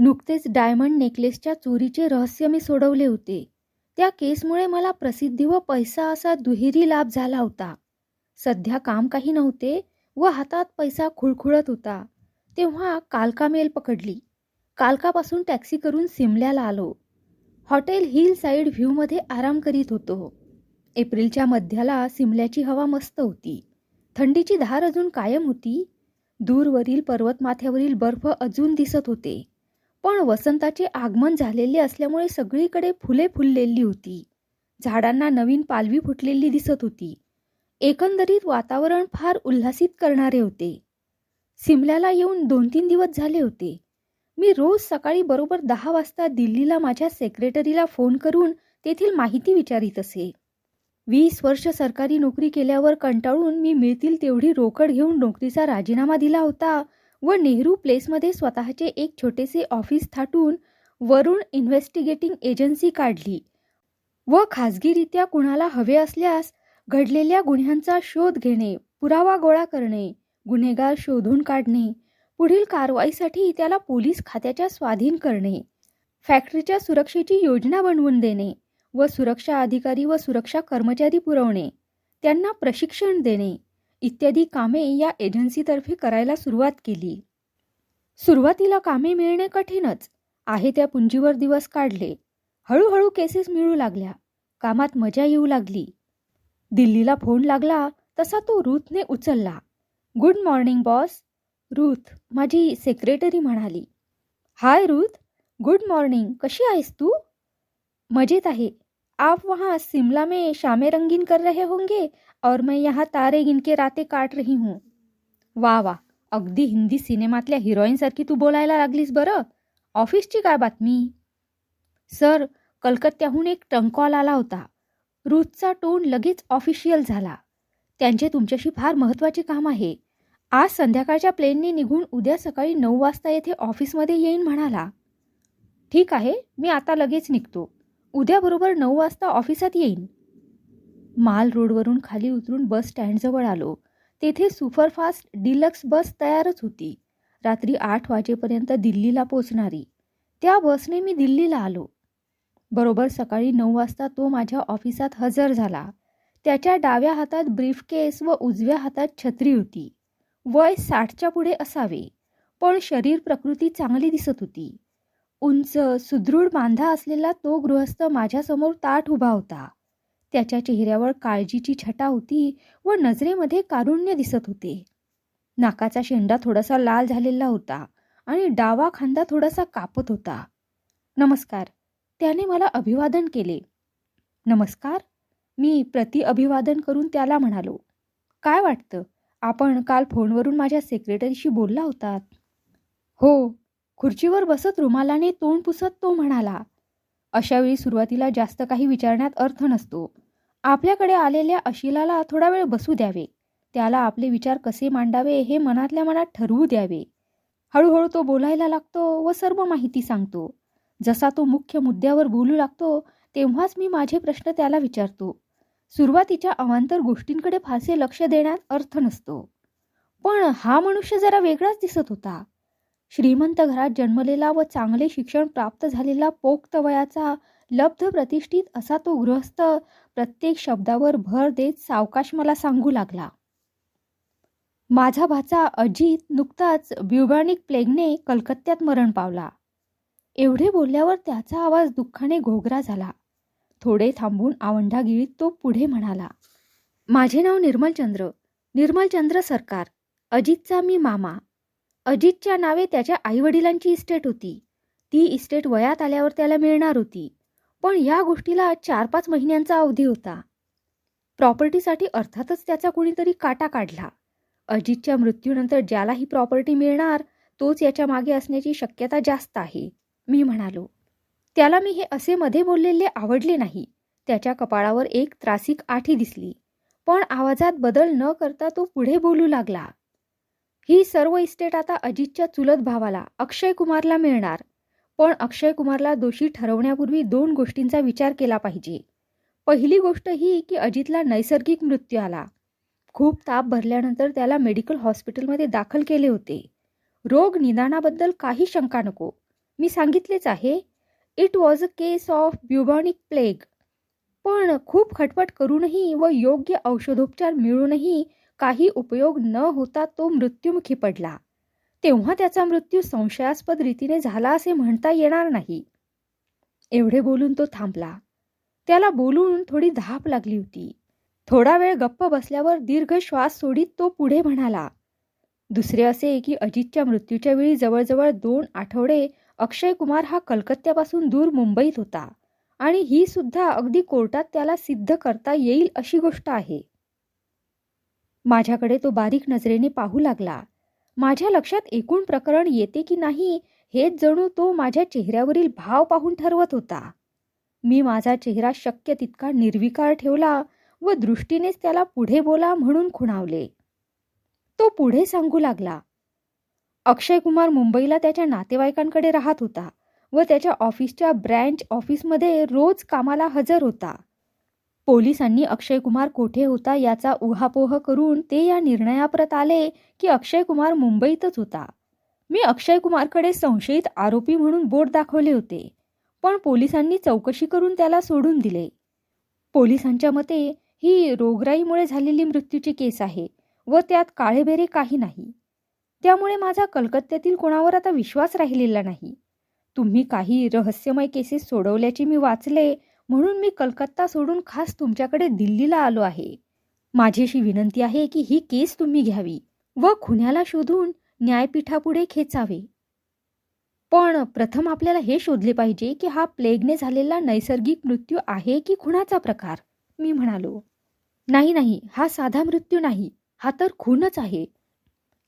नुकतेच डायमंड नेकलेसच्या चोरीचे रहस्य मी सोडवले होते. त्या केसमुळे मला प्रसिद्धी व पैसा असा दुहेरी लाभ झाला होता. सध्या काम काही नव्हते व हातात पैसा खुळखुळत होता. तेव्हा कालका मेल पकडली. कालकापासून टॅक्सी करून सिमल्याला आलो. हॉटेल हिल साईड व्ह्यूमध्ये आराम करीत होतो. एप्रिलच्या मध्याला सिमल्याची हवा मस्त होती. थंडीची धार अजून कायम होती. दूरवरील पर्वतमाथ्यावरील बर्फ अजून दिसत होते. पण वसंताचे आगमन झालेले असल्यामुळे सगळीकडे फुले फुललेली होती. झाडांना नवीन पालवी फुटलेली दिसत होती. एकंदरीत वातावरण फार उल्हासित करणारे होते. सिमल्याला येऊन दोन तीन दिवस झाले होते. मी रोज सकाळी बरोबर दहा वाजता दिल्लीला माझ्या सेक्रेटरीला फोन करून तेथील माहिती विचारित असे. वीस वर्ष सरकारी नोकरी केल्यावर कंटाळून मी मिळतील तेवढी रोकड घेऊन नोकरीचा राजीनामा दिला होता. व नेहरू प्लेसमध्ये स्वतःचे एक छोटेसे ऑफिस थाटून वरुण इन्व्हेस्टिगेटिंग एजन्सी काढली व खाजगीरित्या कुणाला हवे असल्यास घडलेल्या गुन्ह्यांचा शोध घेणे पुरावा गोळा करणे गुन्हेगार शोधून काढणे पुढील कारवाईसाठी त्याला पोलीस खात्याच्या स्वाधीन करणे फॅक्टरीच्या सुरक्षेची योजना बनवून देणे व सुरक्षा अधिकारी व सुरक्षा कर्मचारी पुरवणे त्यांना प्रशिक्षण देणे. इत्यादी कामे या एजन्सीतर्फे करायला सुरुवात केली. सुरुवातीला कामे मिळणे कठीणच. आहे त्या पुंजीवर दिवस काढले. हळूहळू केसेस मिळू लागल्या. कामात मजा येऊ लागली. दिल्लीला फोन लागला तसा तो रूथने उचलला. Good morning boss. रूथ माझी सेक्रेटरी म्हणाली. Hi Ruth. Good morning. कशी आहेस तू? मजेत आहे. आप वहाँ शिमला में शामे रंगीन कर रहे होंगे और मैं यहाँ तारे गिनके राते काट रही हूँ। वा वा अगदी हिंदी सिनेमातल्या हिरोईनसारखी तू बोलायला लागलीस बरं. ऑफिसची काय बातमी? सर कलकत्त्याहून एक टंक कॉल आला होता. रूथचा टोन लगेच ऑफिशियल झाला. त्यांचे तुमच्याशी फार महत्त्वाचे काम आहे. आज संध्याकाळच्या प्लेनने निघून उद्या सकाळी नऊ वाजता येथे ऑफिसमध्ये येईन म्हणाला. ठीक आहे मी आता लगेच निघतो. उद्या बरोबर नऊ वाजता ऑफिसात येईन. माल रोडवरून खाली उतरून बस स्टँडजवळ आलो. तेथे सुपरफास्ट डिलक्स बस तयारच होती. रात्री आठ वाजेपर्यंत दिल्लीला पोचणारी. त्या बसने मी दिल्लीला आलो. बरोबर सकाळी नऊ वाजता तो माझ्या ऑफिसात हजर झाला. त्याच्या डाव्या हातात ब्रीफकेस व उजव्या हातात छत्री होती. वय साठच्या पुढे असावे. पण शरीर प्रकृती चांगली दिसत होती. उंच सुदृढ बांधा असलेला तो गृहस्थ माझ्यासमोर ताठ उभा होता. त्याच्या चेहऱ्यावर काळजीची छटा होती व नजरेमध्ये कारुण्य दिसत होते. नाकाचा शेंडा थोडासा लाल झालेला होता आणि डावा खांदा थोडासा कापत होता. नमस्कार त्याने मला अभिवादन केले. नमस्कार मी प्रति अभिवादन करून त्याला म्हणालो. काय वाटतं आपण काल फोनवरून माझ्या सेक्रेटरीशी बोलला होतात? हो खुर्चीवर बसत रुमालाने तोंड पुसत तो म्हणाला अशावेळी सुरुवातीला जास्त काही विचारण्यात अर्थ नसतो. आपल्याकडे आलेल्या अशिलाला थोडा वेळ बसू द्यावे. त्याला आपले विचार कसे मांडावे हे मनातल्या मनात ठरवू द्यावे. हळूहळू तो बोलायला लागतो व सर्व माहिती सांगतो. जसा तो मुख्य मुद्द्यावर बोलू लागतो तेव्हाच मी माझे प्रश्न त्याला विचारतो. सुरुवातीच्या अवांतर गोष्टींकडे फारसे लक्ष देण्यात अर्थ नसतो. पण हा मनुष्य जरा वेगळाच दिसत होता. श्रीमंत घरात जन्मलेला व चांगले शिक्षण प्राप्त झालेला पोक्त वयाचा लब्ध प्रतिष्ठित असा तो गृहस्थ प्रत्येक शब्दावर भर देत सावकाश मला सांगू लागला. माझा भाचा अजित नुकताच ब्युबॅनिक प्लेगने कलकत्त्यात मरण पावला. एवढे बोलल्यावर त्याचा आवाज दुःखाने घोगरा झाला. थोडे थांबून आवंढागिळीत तो पुढे म्हणाला माझे नाव निर्मलचंद्र. निर्मलचंद्र सरकार. अजितचा मी मामा. अजितच्या नावे त्याच्या आईवडिलांची इस्टेट होती. ती इस्टेट वयात आल्यावर त्याला मिळणार होती. पण या गोष्टीला चार पाच महिन्यांचा अवधी होता. प्रॉपर्टीसाठी अर्थातच त्याचा कोणीतरी काटा काढला. अजितच्या मृत्यूनंतर ज्याला ही प्रॉपर्टी मिळणार तोच याच्या मागे असण्याची शक्यता जास्त आहे मी म्हणालो. त्याला मी हे असे मध्ये बोललेले आवडले नाही. त्याच्या कपाळावर एक त्रासिक आठी दिसली. पण आवाजात बदल न करता तो पुढे बोलू लागला. ही सर्व इस्टेट आता अजितच्या चुलत भावाला अक्षय कुमारला मिळणार. पण अक्षय कुमारला दोषी ठरवण्यापूर्वी दोन गोष्टींचा विचार केला पाहिजे. पहिली गोष्ट ही की अजितला नैसर्गिक मृत्यू आला. खूप ताप भरल्यानंतर त्याला मेडिकल हॉस्पिटलमध्ये दाखल केले होते. रोग निदानाबद्दल काही शंका नको. मी सांगितलेच आहे. It was a case of bubonic plague पण खूप खटपट करूनही व योग्य औषधोपचार मिळूनही काही उपयोग न होता तो मृत्युमुखी पडला. तेव्हा त्याचा मृत्यू संशयास्पद रीतीने झाला असे म्हणता येणार नाही. एवढे बोलून तो थांबला. त्याला बोलून थोडी धाप लागली होती. थोडा वेळ गप्प बसल्यावर दीर्घ श्वास सोडीत तो पुढे म्हणाला दुसरे असे की अजितच्या मृत्यूच्या वेळी जवळजवळ दोन आठवडे अक्षय कुमार हा कलकत्त्यापासून दूर मुंबईत होता आणि ही सुद्धा अगदी कोर्टात त्याला सिद्ध करता येईल अशी गोष्ट आहे. माझ्याकडे तो बारीक नजरेने पाहू लागला. माझ्या लक्षात एकूण प्रकरण येते की नाही हेच जणू तो माझ्या चेहऱ्यावरील भाव पाहून ठरवत होता. मी माझा चेहरा शक्य तितका निर्विकार ठेवला व दृष्टीनेच त्याला पुढे बोला म्हणून खुणावले. तो पुढे सांगू लागला. अक्षय कुमार मुंबईला त्याच्या नातेवाईकांकडे राहत होता व त्याच्या ऑफिसच्या ब्रँच ऑफिसमध्ये रोज कामाला हजर होता. पोलिसांनी अक्षय कुमार कोठे होता याचा उहापोह करून ते या निर्णयाप्रत आले की अक्षय कुमार मुंबईतच होता. मी अक्षय कुमारकडे संशयित आरोपी म्हणून बोट दाखवले होते पण पोलिसांनी चौकशी करून त्याला सोडून दिले. पोलिसांच्या मते ही रोगराईमुळे झालेली मृत्यूची केस आहे व त्यात काळेबेरे काही नाही. त्यामुळे माझा कलकत्त्यातील कोणावर आता विश्वास राहिलेला नाही. तुम्ही काही रहस्यमय केसेस सोडवल्याचे मी वाचले म्हणून मी कलकत्ता सोडून खास तुमच्याकडे दिल्लीला आलो आहे. माझी अशी विनंती आहे की ही केस तुम्ही घ्यावी व खुन्याला शोधून न्यायपीठापुढे खेचावे. पण प्रथम आपल्याला हे शोधले पाहिजे की हा प्लेगने झालेला नैसर्गिक मृत्यू आहे की खुणाचा प्रकार? मी म्हणालो नाही नाही हा साधा मृत्यू नाही हा तर खूनच आहे.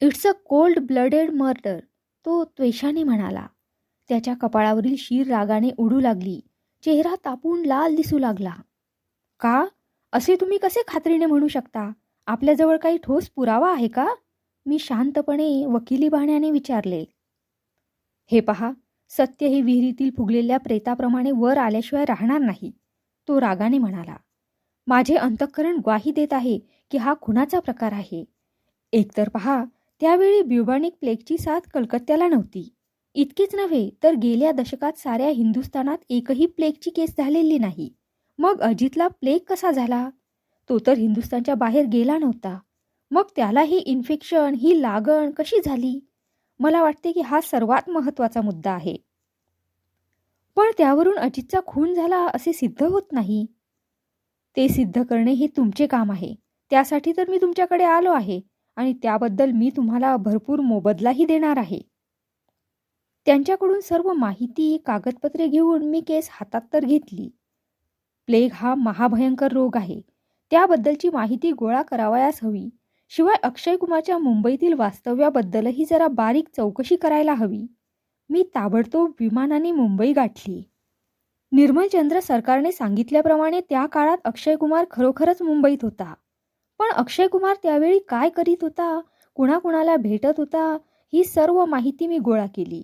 It's a cold blooded murder तो त्वेषाने म्हणाला. त्याच्या कपाळावरील शीर रागाने उडू लागली. चेहरा तापून लाल दिसू लागला. का? असे तुम्ही कसे खात्रीने म्हणू शकता? आपल्याजवळ काही ठोस पुरावा आहे का? मी शांतपणे वकिली बाण्याने विचारले. हे पहा सत्य हे विहिरीतील फुगलेल्या प्रेताप्रमाणे वर आल्याशिवाय राहणार नाही तो रागाने म्हणाला. माझे अंतःकरण ग्वाही देत आहे की हा खुनाचा प्रकार आहे. एकतर पहा त्यावेळी ब्युबॉनिक प्लेगची साथ कलकत्त्याला नव्हती. इतकेच नव्हे तर गेल्या दशकात साऱ्या हिंदुस्थानात एकही प्लेगची केस झालेली नाही. मग अजितला प्लेग कसा झाला? तो तर हिंदुस्थानच्या बाहेर गेला नव्हता. मग त्याला ही इन्फेक्शन ही लागण कशी झाली? मला वाटते की हा सर्वात महत्त्वाचा मुद्दा आहे. पण त्यावरून अजितचा खून झाला असे सिद्ध होत नाही. ते सिद्ध करणे हे तुमचे काम आहे. त्यासाठी तर मी तुमच्याकडे आलो आहे आणि त्याबद्दल मी तुम्हाला भरपूर मोबदलाही देणार आहे. त्यांच्याकडून सर्व माहिती कागदपत्रे घेऊन मी केस हातात तर घेतली. प्लेग हा महाभयंकर रोग आहे. त्याबद्दलची माहिती गोळा करावयास हवी. शिवाय अक्षय कुमारच्या मुंबईतील वास्तव्याबद्दलही जरा बारीक चौकशी करायला हवी. मी ताबडतोब विमानाने मुंबई गाठली. निर्मलचंद्र सरकारने सांगितल्याप्रमाणे त्या काळात अक्षय कुमार खरोखरच मुंबईत होता. पण अक्षय कुमार त्यावेळी काय करीत होता? कुणाकुणाला भेटत होता? ही सर्व माहिती मी गोळा केली.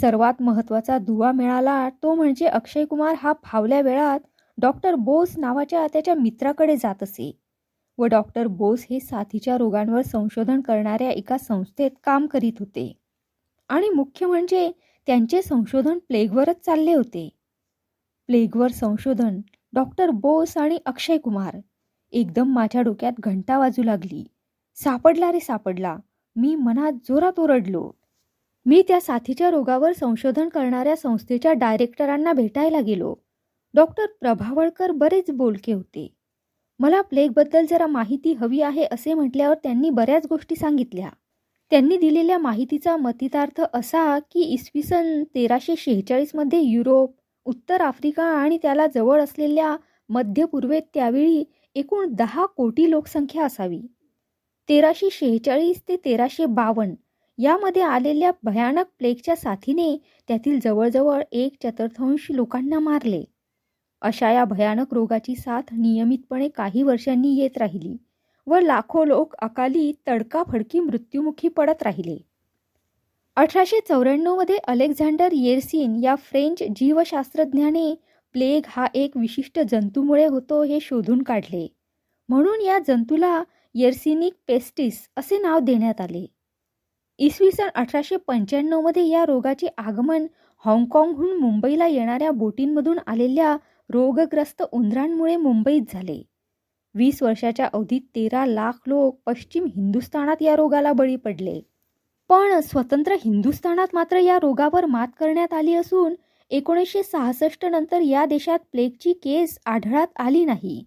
सर्वात महत्त्वाचा दुवा मिळाला तो म्हणजे अक्षय कुमार हा फावल्या वेळात डॉक्टर बोस नावाच्या त्याच्या मित्राकडे जात असे. व डॉक्टर बोस हे साथीच्या रोगांवर संशोधन करणाऱ्या एका संस्थेत काम करीत होते. आणि मुख्य म्हणजे त्यांचे संशोधन प्लेगवरच चालले होते. प्लेगवर संशोधन डॉक्टर बोस आणि अक्षय कुमार. एकदम माझ्या डोक्यात घंटा वाजू लागली. सापडला रे सापडला. मी मनात जोरात ओरडलो. मी त्या साथीच्या रोगावर संशोधन करणाऱ्या संस्थेच्या डायरेक्टरांना भेटायला गेलो. डॉक्टर प्रभावळकर बरेच बोलके होते. मला प्लेगबद्दल जरा माहिती हवी आहे असे म्हटल्यावर त्यांनी बऱ्याच गोष्टी सांगितल्या. त्यांनी दिलेल्या माहितीचा मतितार्थ असा की इसवी सन तेराशे शेहेचाळीसमध्ये युरोप उत्तर आफ्रिका आणि त्याला जवळ असलेल्या मध्य पूर्वेत त्यावेळी एकूण दहा कोटी लोकसंख्या असावी. तेराशे शेहेचाळीस ते तेराशे बावन्न यामध्ये आलेल्या भयानक प्लेगच्या साथीने त्यातील जवळजवळ एक चतुर्थांश लोकांना मारले. अशा या भयानक रोगाची साथ नियमितपणे काही वर्षांनी येत राहिली व लाखो लोक अकाली तडकाफडकी मृत्युमुखी पडत राहिले. अठराशे चौऱ्याण्णवमध्ये अलेक्झांडर येरसिन या फ्रेंच जीवशास्त्रज्ञाने प्लेग हा एक विशिष्ट जंतूमुळे होतो हे शोधून काढले. म्हणून या जंतूला येर्सिनिक पेस्टिस असे नाव देण्यात आले. इसवी सन अठराशे पंच्याण्णवमध्ये या रोगाचे आगमन हाँगकाँगहून मुंबईला येणाऱ्या बोटींमधून आलेल्या रोगग्रस्त उंदरांमुळे मुंबईत झाले. वीस वर्षाच्या अवधीत तेरा लाख लोक पश्चिम हिंदुस्थानात या रोगाला बळी पडले. पण स्वतंत्र हिंदुस्थानात मात्र या रोगावर मात करण्यात आली असून एकोणीसशे सहासष्ट नंतर या देशात प्लेगची केस आढळात आली नाही.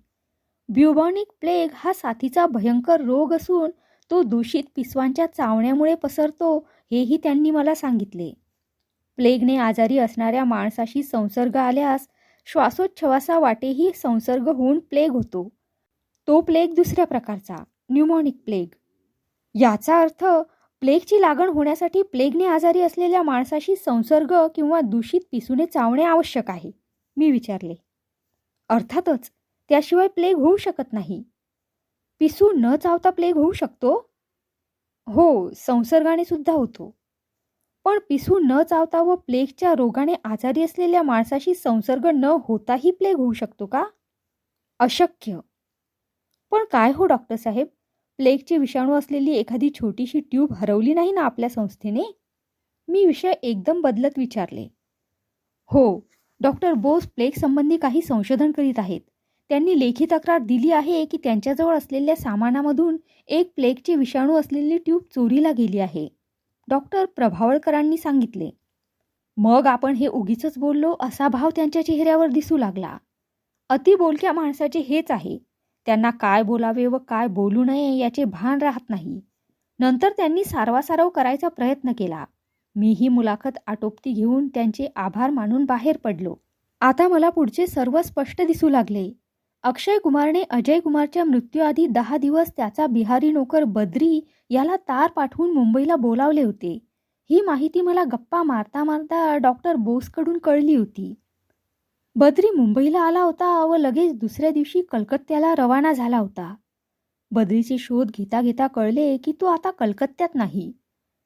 ब्युबॉनिक प्लेग हा साथीचा भयंकर रोग असून तो दूषित पिसवांच्या चावण्यामुळे पसरतो हेही त्यांनी मला सांगितले. प्लेगने आजारी असणाऱ्या माणसाशी संसर्ग आल्यास श्वासोच्छवासा वाटेही संसर्ग होऊन प्लेग होतो. तो प्लेग दुसऱ्या प्रकारचा न्यूमॉनिक प्लेग याचा अर्थ प्लेगची लागण होण्यासाठी प्लेगने आजारी असलेल्या माणसाशी संसर्ग किंवा दूषित पिसूने चावणे आवश्यक आहे मी विचारले. अर्थातच त्याशिवाय प्लेग होऊ शकत नाही. पिसू न चावता प्लेग होऊ शकतो? हो संसर्गाने सुद्धा होतो. पण पिसू न चावता व प्लेगच्या रोगाने आजारी असलेल्या माणसाशी संसर्ग न होताही प्लेग होऊ शकतो का? अशक्य. पण काय हो डॉक्टर साहेब? प्लेगचे विषाणू असलेली एखादी छोटीशी ट्यूब हरवली नाही ना आपल्या संस्थेने? मी विषय एकदम बदलत विचारले. हो डॉक्टर बोस प्लेग संबंधी काही संशोधन करीत आहेत. त्यांनी लेखी तक्रार दिली आहे की त्यांच्याजवळ असलेल्या सामानामधून एक प्लेगचे विषाणू असलेली ट्यूब चोरीला गेली आहे. डॉक्टर प्रभावळकरांनी सांगितले मग आपण हे उगीच बोललो असा भाव त्यांच्या चेहऱ्यावर दिसू लागला. अति बोलक्या माणसाचे हेच आहे. त्यांना काय बोलावे व काय बोलू नये याचे भान राहत नाही. नंतर त्यांनी सारवासारव करायचा प्रयत्न केला. मी ही मुलाखत आटोपती घेऊन त्यांचे आभार मानून बाहेर पडलो. आता मला पुढचे सर्व स्पष्ट दिसू लागले. अक्षय कुमारने अजय कुमारच्या मृत्यूआधी दहा दिवस त्याचा बिहारी नोकर बद्री याला तार पाठवून मुंबईला बोलावले होते. ही माहिती मला गप्पा मारता मारता डॉक्टर बोसकडून कळली होती. बद्री मुंबईला आला होता व लगेच दुसऱ्या दिवशी कलकत्त्याला रवाना झाला होता. बद्रीचे शोध घेता घेता कळले की तो आता कलकत्त्यात नाही.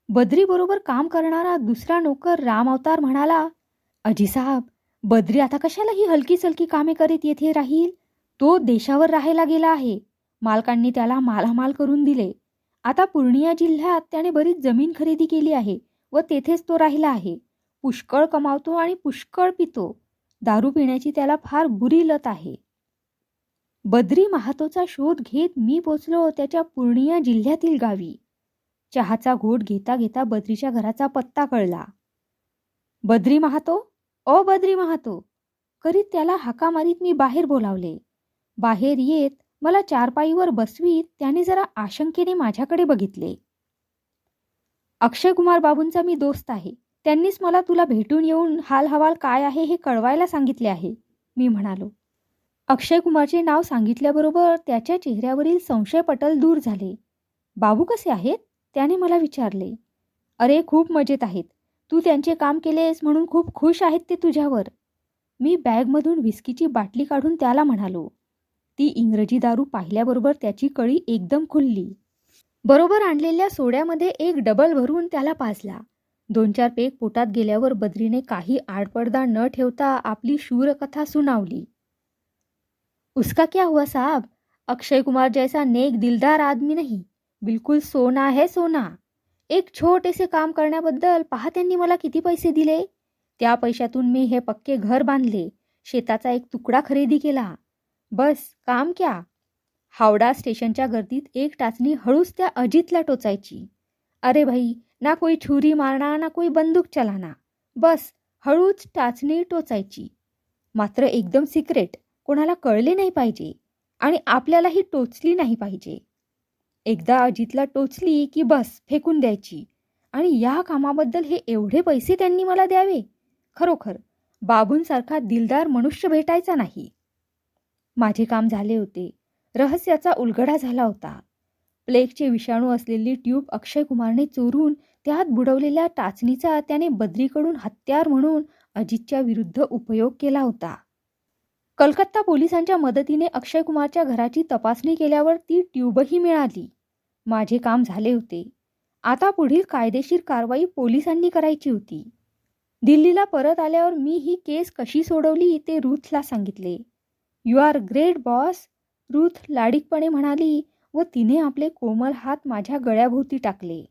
बद्रीबरोबर काम करणारा दुसरा नोकर राम अवतार म्हणाला अजी साहब बद्री आता कशाला ही हलकी सलकी कामे करीत येथे राहील? तो देशावर राहायला गेला आहे. मालकांनी त्याला मालामाल करून दिले. आता पूर्णिया जिल्ह्यात त्याने बरीच जमीन खरेदी केली आहे व तेथेच तो राहिला आहे. पुष्कळ कमावतो आणि पुष्कळ पितो. दारू पिण्याची त्याला फार बुरी लत आहे. बद्री महातोचा शोध घेत मी पोचलो त्याच्या पूर्णिया जिल्ह्यातील गावी. चहाचा घोट घेता घेता बद्रीच्या घराचा पत्ता कळला. बद्री महातो? ओ बद्री महातो. करीत त्याला हाका मारीत मी बाहेर बोलावले. बाहेर येत मला चारपाईवर बसवीत त्याने जरा आशंकेने माझ्याकडे बघितले. अक्षय कुमार बाबूंचा मी दोस्त आहे. त्यांनीच मला तुला भेटून येऊन हाल हवाल काय आहे हे कळवायला सांगितले आहे मी म्हणालो. अक्षय कुमारचे नाव सांगितल्याबरोबर त्याच्या चेहऱ्यावरील संशय पटल दूर झाले. बाबू कसे आहेत? त्याने मला विचारले. अरे खूप मजेत आहेत. तू त्यांचे काम केलेस म्हणून खूप खुश आहेत ते तुझ्यावर. मी बॅगमधून विस्कीची बाटली काढून त्याला म्हणालो. ती इंग्रजी दारू पाहिल्याबरोबर त्याची कळी एकदम खुलली. बरोबर आणलेल्या सोड्यामध्ये एक डबल भरून त्याला पाजला. दोन चार पेक पोटात गेल्यावर बद्रीने काही आडपडदा न ठेवता आपली शूरकथा सुनावली. उसका क्या हुआ साहब? अक्षय कुमार जैसा नेक दिलदार आदमी नहीं. बिलकुल सोना है सोना. एक छोटेसे काम करण्याबद्दल पहा त्यांनी मला किती पैसे दिले? त्या पैशातून मी हे पक्के घर बांधले. शेताचा एक तुकडा खरेदी केला. बस काम क्या? हावडा स्टेशनच्या गर्दीत एक टाचणी हळूच त्या अजितला टोचायची. अरे भाई ना कोई छुरी मारणा ना कोई बंदूक चलाना. बस हळूच टाचणी टोचायची. मात्र एकदम सिक्रेट कोणाला कळले नाही पाहिजे आणि आपल्यालाही टोचली नाही पाहिजे. एकदा अजितला टोचली की बस फेकून द्यायची. आणि या कामाबद्दल हे एवढे पैसे त्यांनी मला द्यावे? खरोखर बाबूंसारखा दिलदार मनुष्य भेटायचा नाही. माझे काम झाले होते. रहस्याचा उलगडा झाला होता. प्लेगचे विषाणू असलेली ट्यूब अक्षय कुमारने चोरून त्यात बुडवलेल्या टाचणीचा त्याने बद्रीकडून हत्यार म्हणून अजितच्या विरुद्ध उपयोग केला होता. कलकत्ता पोलिसांच्या मदतीने अक्षय कुमारच्या घराची तपासणी केल्यावर ती ट्यूबही मिळाली. माझे काम झाले होते. आता पुढील कायदेशीर कारवाई पोलिसांनी करायची होती. दिल्लीला परत आल्यावर मी ही केस कशी सोडवली ते रूथला सांगितले. You are great boss Ruth लाडीकपणे म्हणाली व तिने आपले कोमल हात माझ्या गळ्याभोवती टाकले.